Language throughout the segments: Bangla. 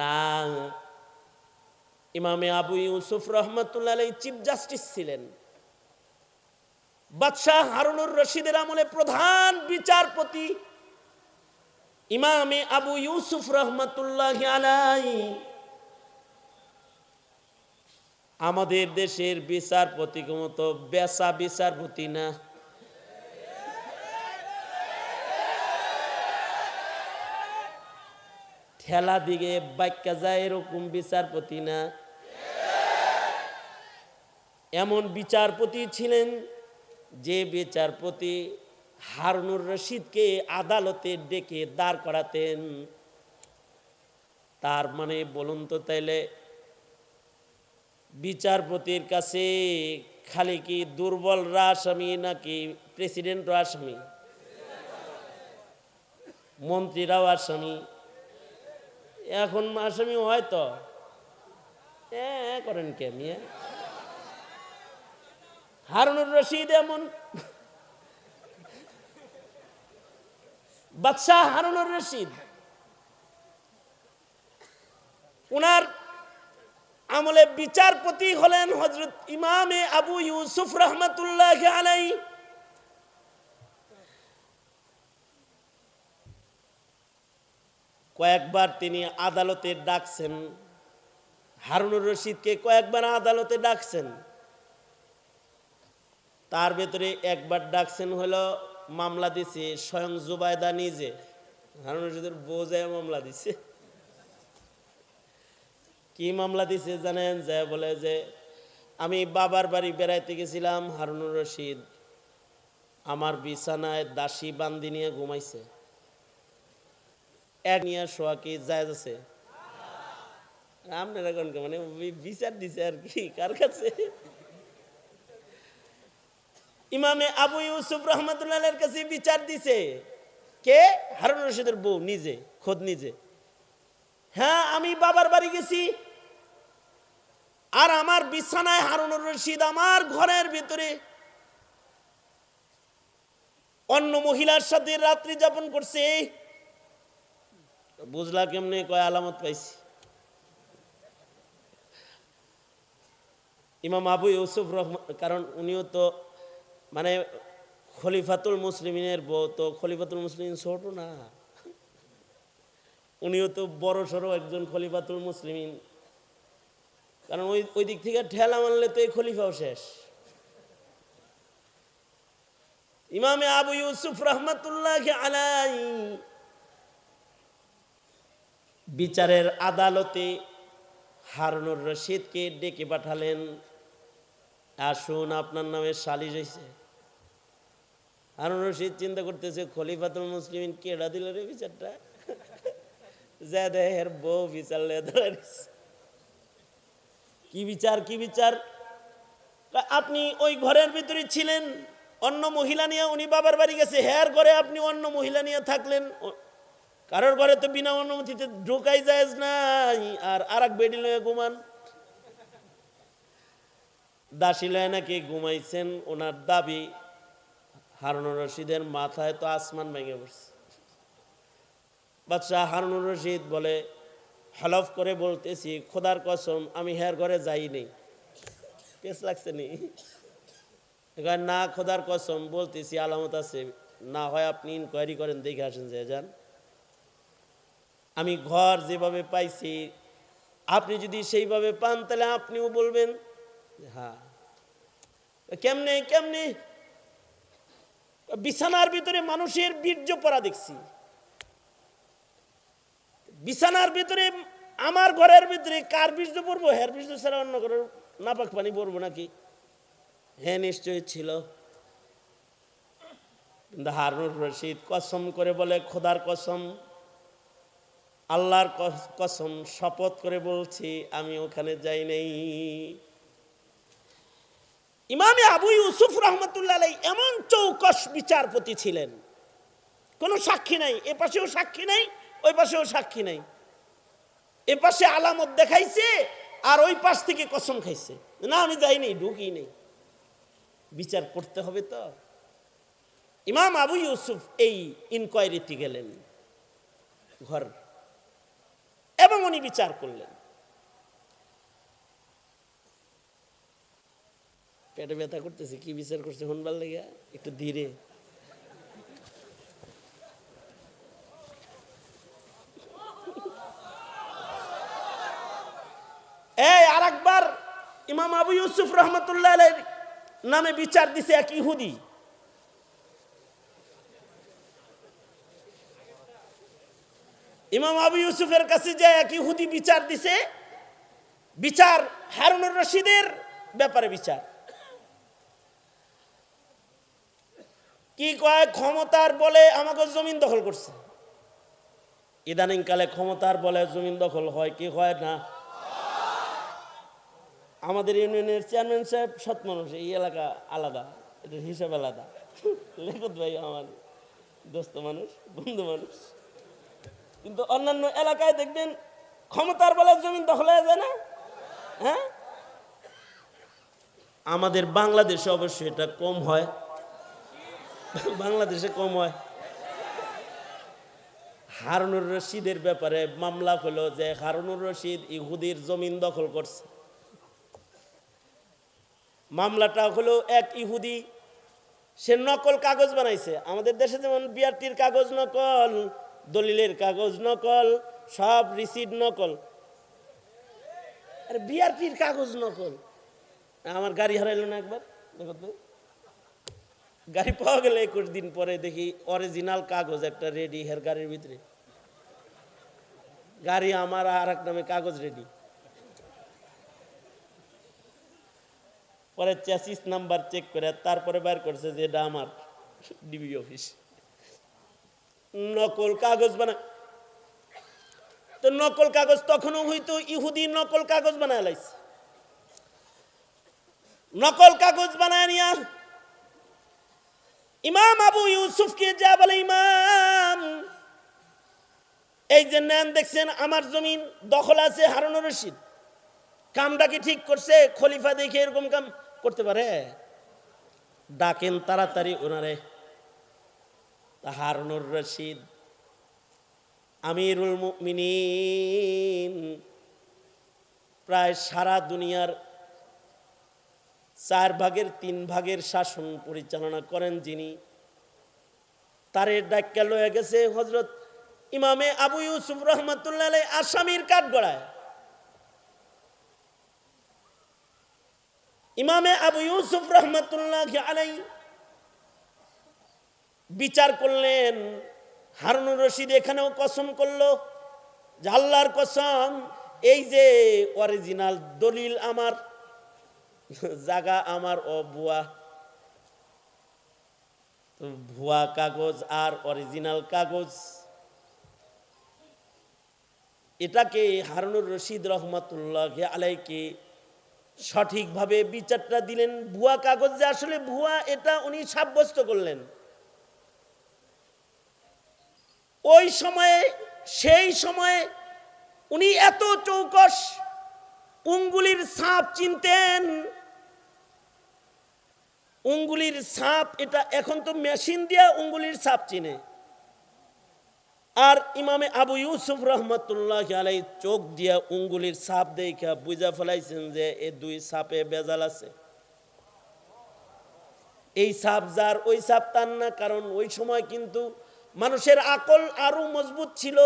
না। ইমামে আবু ইউসুফ রহমতুল্লাহ চিফ জাস্টিস ছিলেন। বাদশাহ হারুনুর রশিদের আমলে প্রধান বিচারপতি ইমামে আবু ইউসুফ রহমতুল্লাহ আমাদের দেশের বিচারপতি মতো বেসা বিচারপতি না। ঠেলা দিকে বাক্যা যায় এরকম বিচারপতি না? এমন বিচারপতি ছিলেন যে বিচারপতি হারুনুর রশিদকে আদালতে ডেকে দাঁড় করাতেন। তার মানে বলুন তো তাইলে, বিচারপতির কাছে খালি কি দুর্বলরা আসামি নাকি প্রেসিডেন্টও আসামি? মন্ত্রীরাও আসামি? এখন আসামি হ্যাঁ করেন কে মিয়া হারুনুর রশিদ এমন। বাদশাহ হারুনুর রশিদ। উনার আমলে বিচারপতি হলেন হজরত ইমামে আবু ইউসুফ রহমতুল্লাহ আলাই কয়েকবার তিনি আদালতে ডাকছেন। হারুনুর রশিদকে কয়েকবার আদালতে ডাকছেন। তার ভেতরে একবার ডাকছেন হলো, মামলা দিছে, স্বয়ং জুবায়দা নিজে। হারুন রশিদের বোঝায় মামলা দিছে। কি মামলা দিছে জানেন? যে বলে যে, আমি বাবার বাড়ি বেড়াইতে গেছিলাম, হারুনুর রশিদ আমার বিছানায় দাসী বান্দি নিয়ে ঘুমাইছে। এক নিয়ে শোয়া কি জায়জ আছে? আপনারা কোন মানে বিচার দিছে আর কি, কার কাছে? ইমামে আবু ইউসুফ রহমতুল্লাহের কাছে বিচার দিছে। কে? হারুন রশিদের বউ, নিজে, খোদ নিজে। হ্যাঁ আমি বাবার বাড়ি গেছি। আর আমার বিছানায় হারুন রশিদ আমার ঘরের ভিতরে। অন্য মহিলার সাথে রাত্রি যাপন করছে। বুঝলা কেমনে, কয় আলামত পাইছি। ইমাম আবু ইউসুফ রহমান কারণ উনিও তো মানে খলিফাতুল মুসলিমিনের বউ, তো খলিফাতুল মুসলিম ছোট না। উনিও তো বড় সড়ো একজন খলিফাতুল মুসলিমিন। কারণ ওই ওই দিক থেকে ঠেলা মানলে তো এই খলিফাও শেষ। ইমামে আবু ইউসুফ রহমতুল্লাহ আলাই বিচারের আদালতে হারুনুর রশিদকে ডেকে পাঠালেন। আসুন, আপনার নামে সালিশ হয়েছে হারুন রশিদ চিন্তা করতেছে, খলিফাতুল মুসলিম কেডা দিল রে বিচারটা? যা দেহের বউ বিচার কি বিচার কি বিচার? আপনি ওই ঘরের ভিতরে ছিলেন, অন্য মহিলা নিয়ে উনি বাবার বাড়ি গেছে হ্যার ঘরে আপনি অন্য মহিলা নিয়ে থাকলেন কারোর ঘরে তো বিনা অনুমতিতে ঢোকাই যায় নাই, আর আর এক বেডি লয়ে ঘুমান। দাসী লয়ে নাকি ঘুমাইছেন, ওনার দাবি, হারুনুর রশিদের মাথায় তো আসমান ভেঙে পড়ছে। বাচ্চা হারুনুর রশিদ বলে, হলফ করে বলতেছি, খোদার কসম, আমি হের ঘরে যাই নেই। কেস লাগছে নি? না, খোদার কসম, বলতেছি, আলামত আছে। না হয় আপনি ইনকোয়ারি করেন, দেখে আসেন যে যান। আমি ঘর যেভাবে পাইছি, আপনি যদি সেইভাবে পান, তাহলে আপনিও বলবেন হ্যাঁ। কেমনে কেমনে? বিছানার ভিতরে মানুষের বীর্য পড়া দেখছি। বিছানার ভিতরে, আমার ঘরের ভিতরে কার বীর্য পড়ব? হের বীর্য ছাড়া অন্য ঘরের নাপাক পানি পড়ব নাকি? হ্যাঁ নিশ্চয়ই ছিল। কিন্তু হারুন রশিদ কসম করে বলে, খোদার কসম। আল্লাহর কস- কসম শপথ করে বলছি, আমি ওখানে যাই নাই। ইমামে আবু ইউসুফ রহমতুল্লাহ এমন চৌকস বিচারপতি ছিলেন। কোনো সাক্ষী নাই, এ পাশেও সাক্ষী নাই, ওই পাশেও সাক্ষী নাই। এ পাশে আলামত দেখাইছে, আর ওই পাশ থেকে কসম খাইছে। না, আমি যাইনি ঢুকি নেই। বিচার করতে হবে তো। ইমাম আবু ইউসুফ এই ইনকোয়ারিতে গেলেন। ঘর এবং উনি বিচার করলেন। পেটে ব্যথা করতেছে, কি বিচার করছে শুনবার লেগে? একটু ধীরে। এই আর একবার ইমাম আবু ইউসুফ রহমতুল্লাহ নামে বিচার দিছে এক ইহুদি। ইমাম আবু ইউসুফের কাছে যে এক ইহুদি বিচার দিছে। বিচার হারুনুর রশিদের ব্যাপারে বিচার। কি কয়, ক্ষমতার বলে আমাকে জমিন দখল করছে। ইদানিং কালে ক্ষমতার বলে জমিন দখল হয়, কি হয় না? আমাদের ইউনিয়নের চেয়ারম্যান সাহেব সৎ মানুষ, এই এলাকা আলাদা, এটার হিসাব আলাদা। লেখত ভাই আমার দোস্ত মানুষ, বন্ধু মানুষ। কিন্তু অন্যান্য এলাকায় দেখবেন ক্ষমতার বলে জমিন দখল হয়ে যায় না? হ্যাঁ? আমাদের বাংলাদেশে অবশ্যই এটা কম হয়। বাংলাদেশে কম হয়। হারুনুর রশিদের ব্যাপারে মামলা হলো যে হারুনুর রশিদ ইহুদির জমিন দখল করছে। মামলাটা হলো এক ইহুদি, সে নকল কাগজ বানাইছে। আমাদের দেশে যেমন বিআরটির কাগজ নকল দলিলের কাগজ নকল, সব রিসিট নকল। আর বিআরটির কাগজ নকল। আমার গাড়ি হারাইলো না একবার, দেখো গাড়ি পাওয়া গেলে একুশ দিন পরে দেখি অরিজিনাল কাগজ, একটা রেডি হের গাড়ির ভিতরে। গাড়ি আমার আর এক নামে কাগজ রেডি পরে চ্যাসিস নাম্বার চেক করে, তারপরে বের করছে যে এটা আমার ডিবি অফিস নকল কাগজ বানা তো নকল কাগজ তখনও হইতো ইহুদি নকল কাগজ বানায় লাইছে। নকল কাগজ বানায় নিয়া ইমাম আবু ইউসুফকে যা বলে, ইমাম, এই যে নেন দেখছেন, আমার জমিন দখল আছে হারুনুর রশিদ। কামটা কি ঠিক করছে? খলিফা দেখে এরকম কাম করতে পারে? ডাকেন তাড়াতাড়ি ওনারে। হারুনুর রশিদ। আমিরুল মুমিনিন। প্রায় সারা দুনিয়ার চার ভাগের তিন ভাগের শাসন পরিচালনা করেন যিনি। তারে ডাক্কা লয়ে গেছে হজরত ইমামে আবু ইউসুফ রহমতুল্লাহ আসামির কাঠগড়ায়। ইমামে আবু ইউসুফ রহমতুল্লাহ আলাই বিচার করলেন। হারুনুর রশিদ এখানেও কসম করল। যে আল্লাহর কসম, এই যে অরিজিনাল দলিল আমার, জাগা আমার, ও ভুয়া ভুয়া কাগজ আর অরিজিনাল কাগজ। এটাকে হারুনুর রশিদ রহমতুল্লাহ আলাইকে সঠিকভাবে বিচারটা দিলেন। ভুয়া কাগজ যে আসলে ভুয়া, এটা উনি সাব্যস্ত করলেন। ওই সময়ে, সেই সময়ে উনি এত চৌকস উঙ্গুলির সাপ চিনতেন। উঙ্গুলির সাপ, এটা এখন তো মেশিন দিয়া উঙ্গুলির সাপ চিনে। আর ইমামে আবু ইউসুফ রহমতুল্লাহ আলাই চোখ দিয়া উঙ্গুলির সাপ দেখা বুঝা ফেলাইছেন যে এ দুই সাপে বেজাল আছে। এই সাপ যার, ওই সাপ তার না, কারণ ওই সময় কিন্তু মানুষের আকল আরও মজবুত ছিল।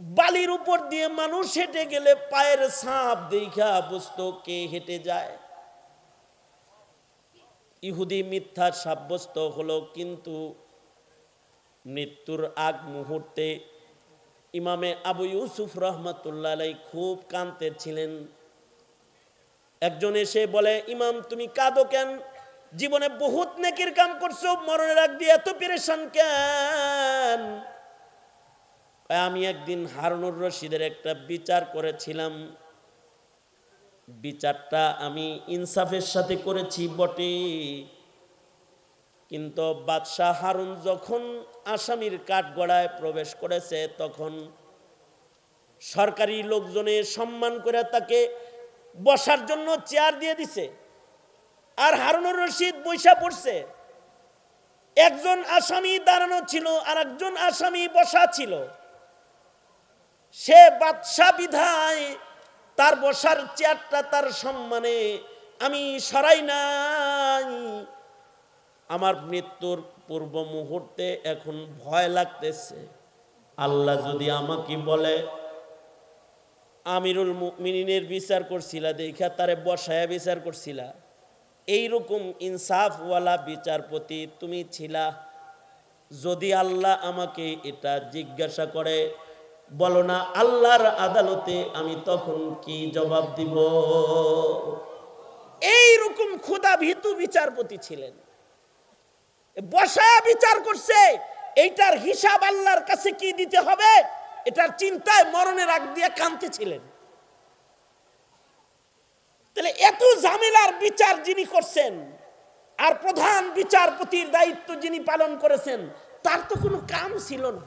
বালির উপর দিয়ে মানুষ হেঁটে গেলে পায়ের সাপ দেখা বুঝতো কে হেঁটে যায়। ইহুদি মিথ্যা সাব্যস্ত হলো, কিন্তু মৃত্যুর আগ মুহূর্তে ইমামে আবু ইউসুফ রহমতুল্লাহ খুব কান্তের ছিলেন। একজন এসে বলে, ইমাম, তুমি কাঁদো কেন? জীবনে বহুত নেকির কাম করছ, মরণের আগ দিয়ে এত পেরেশান কেন? আমি একদিন হারুনুর রশিদের একটা বিচার করেছিলাম। বিচারটা আমি ইনসাফের সাথে করেছি বটে। কিন্তু বাদশাহ হারুন যখন আসামির কাঠগড়ায় প্রবেশ করেছে, তখন সরকারি লোকজনে সম্মান করে তাকে বসার জন্য চেয়ার দিয়ে দিছে। আর হারুনুর রশিদ বৈশা পড়ছে। একজন আসামি দাঁড়ানো ছিল আর একজন আসামি বসা ছিল। সে বাদশা বিধায় তার বসার চেয়ারটা তার সম্মানে, আমি সরাই নাই। আমার মৃত্যুর পূর্ব মুহূর্তে এখন ভয় লাগতেছে। আল্লাহ যদি আমাকে বলে, আমিরুল মুমিনিনের বিচার করছিলা দেখা তারে বসায়া বিচার করছিলা। এইরকম ইনসাফওয়ালা বিচারপতি তুমি ছিলা। যদি আল্লাহ আমাকে এটা জিজ্ঞাসা করে, বলো না, আল্লাহর আদালতে আমি তখন কি জবাব দিব? এইরকম ক্ষুদা ভীতু বিচারপতি ছিলেন। বসা বিচার করছে, এইটার হিসাব আল্লাহর কাছে কি দিতে হবে? এটার চিন্তায় মরণের আগ দিয়ে কাঁদতে ছিলেন। তাহলে এত ঝামেলার বিচার যিনি করছেন, আর প্রধান বিচারপতির দায়িত্ব যিনি পালন করেছেন, তার তো কোনো কাম ছিল না।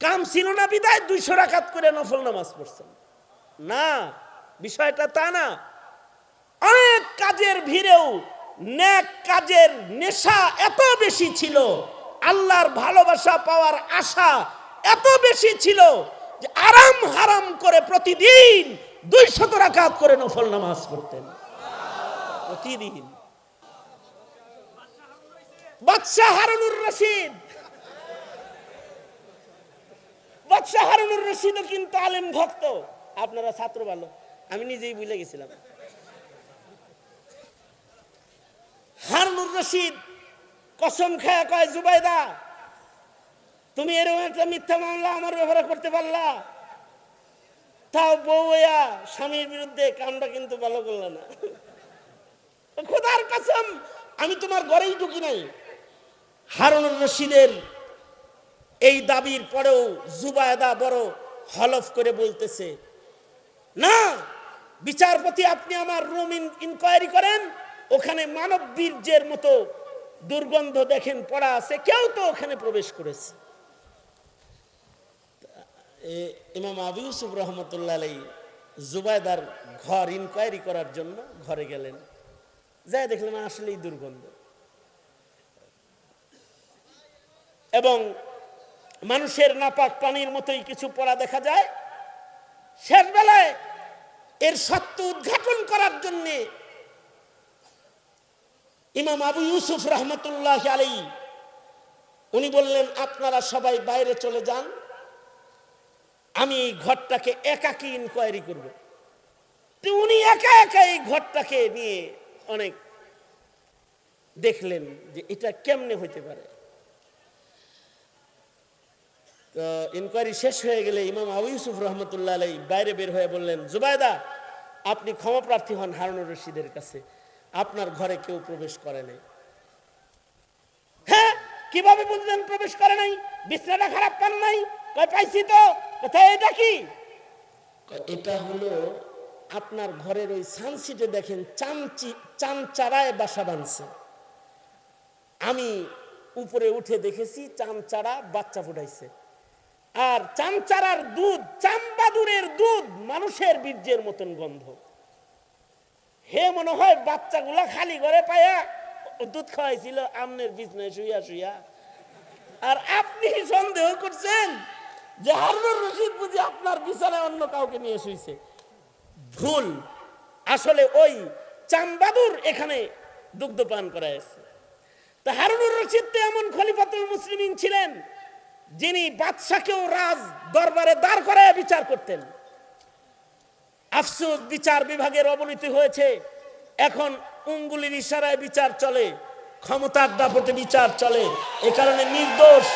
কাম ছিল না বিদায়, দুইশো রাখাত করে নফল নামাজ পড়ছেন। না, বিষয়টা তা না। অনেক কাজের ভিড়েও নেক কাজের নেশা এত বেশি ছিল, আল্লাহর ভালোবাসা পাওয়ার আশা এত বেশি ছিল যে আরাম হারাম করে প্রতিদিন দুই শত রাকাত করে নফল নামাজ পড়তেন। প্রতিদিন। বাদশাহ হারুনুর রশিদ। বাদশাহ হারুনুর রশিদও কিন্তু আলেম ভক্ত। আপনারা ছাত্র ভালো। আমি নিজেই ভুলে গেছিলাম। হারুনুর রশিদ কসম খায়া, কয়, জুবাইদা, তুমি এরকম একটা মিথ্যা মামলা আমার ব্যাপারে করতে পারলা? তাও বউয়া স্বামীর বিরুদ্ধে কামটা কিন্তু ভালো করলে না। খোদার কসম, আমি তোমার ঘরেই ঢুকি নাই। হারুনুর রশিদের এই দাবির পরেও জুবায়দা বড় হলফ করে বলতেছে, না, বিচারপতি আপনি আমার রুম ইনকোয়ারি করেন, ওখানে মানব বীর্যের মতো দুর্গন্ধ দেখেন, পড়া আছে, কেউ তো ওখানে প্রবেশ করেছে। ইমাম আবু ইউসুফ রহমতুল্লাহ আলাই জুবায়দার ঘর ইনকোয়ারি করার জন্য ঘরে গেলেন। যাই দেখলেন আসলেই দুর্গন্ধ। এবং মানুষের নাপাক পানির মতোই কিছু পড়া দেখা যায়। শেষ বেলায় এর সত্য উদ্ঘাটন করার জন্যে ইমাম আবু ইউসুফ রহমতুল্লাহ আলী উনি বললেন, আপনারা সবাই বাইরে চলে যান। আমি এই ঘরটাকে একাকি ইনকোয়ারি করব। তো উনি একা একা এই ঘরটাকে নিয়ে অনেক দেখলেন যে এটা কেমনে হইতে পারে। তো ইনকোয়ারি শেষ হয়ে গেলে ইমাম আবু ইউসুফ রহমতুল্লাহ আলাই বাইরে বের হয়ে বললেন, জুবায়দা, আপনি ক্ষমা প্রার্থী হন হারুনুর রশিদের কাছে। আপনার ঘরে কেউ প্রবেশ করে নাই। হ্যাঁ কীভাবে বুঝলেন প্রবেশ করে নাই? বিছনাটা খারাপ পান নাই? পাইছি তো? এটা কি? এটা হলো আপনার ঘরের ওই সানসিটে দেখেন চামচি চামচারায় বাসা বাঁধছে। আমি উপরে উঠে দেখেছি চামচারা বাচ্চা ফুটাইছে। আর চামচারার দুধ, চাম্বাদুরের দুধ মানুষের বীর্যের মতন গন্ধ। হে মনে হয় বাচ্চাগুলা খালি ঘরে পায়া দুধ খাওয়াইছিল, আমনের বিছনায় শুইয়া শুইয়া। আর আপনি সন্দেহ করছেন যে হারুনুর রশিদ বুঝি আপনার বিছানায় অন্য কাউকে নিয়ে শুইছে। ভুল। আসলে ওই চামবাদুর এখানে দুগ্ধ পান করাইছে তা হারুনুর রশিদ তো এমন খলিফাতুল মুসলিমিন ছিলেন, যিনি বাদশাকেও রাজ দরবারে দাঁড় করায় বিচার করতেন। আফসোস, বিচার বিভাগের অবনতি হয়েছে। এখন উঙ্গুলির ইশারায় বিচার চলে, ক্ষমতার দাপটে বিচার চলে। এ কারণে নির্দোষ